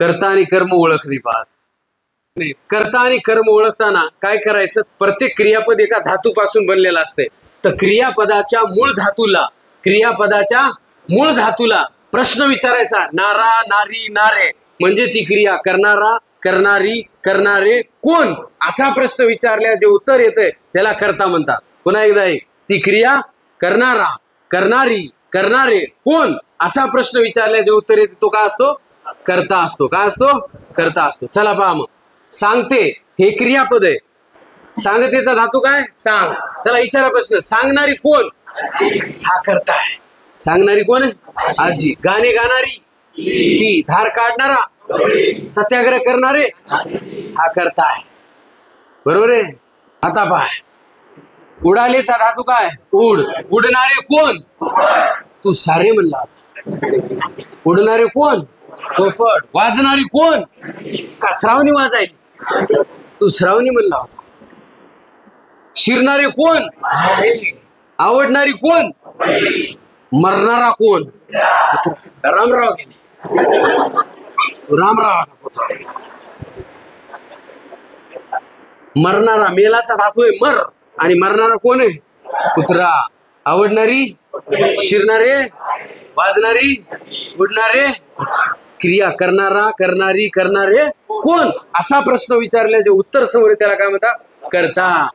कर्ता आणि कर्म ओळखली पाहत नाही कर्ता आणि कर्म ओळखताना काय करायचं? प्रत्येक क्रियापद एका धातूपासून बनलेलं असते तर क्रियापदाच्या मूळ धातूला क्रियापदाच्या मूळ धातूला प्रश्न विचारायचा. नारा नारी नारे. म्हणजे ती क्रिया करणारा करणारी करणारे कोण? असा प्रश्न विचारल्या जे उत्तर येतंय त्याला कर्ता म्हणतात. पुन्हा एकदा एक. ती क्रिया करणारा करणारी करणारे कोण? असा प्रश्न विचारल्या जे उत्तर येते तो काय असतो? करता असतो. काय असतो? करता असतो. चला पहा मग. सांगते. हे क्रियापद आहे. सांगतेचा धातू काय? सांग. चला विचारा प्रश्न. सांगणारी कोण? हा करता आहे. सांगणारी कोण आहे? आजी. गाणे गाणारी? ती. धार काढणारा? सत्याग्रह करणारे? हा करता आहे. बरोबर आहे? आता पाय उडालेचा धातू काय? उड. उडणारे कोण? तू सारे म्हणला. उडणारे कोण? पोपट वाजणारी कोण? का श्रावणी वाजायली? तू श्रावणी म्हणला शिरणारे कोण? आवडणारी कोण? मरणारा कोण? रामराव गेले. रामराव मरणारा मेलाचा धातू आहे मर. आणि मरणारा कोण आहे? कुत्रा. आवडणारी? शिरणारे? वाजणारी? उडणारे? क्रिया करणारा करणारी करणारे कोण? असा प्रश्न विचारल्याचे उत्तर समोर त्याला काय म्हणता करता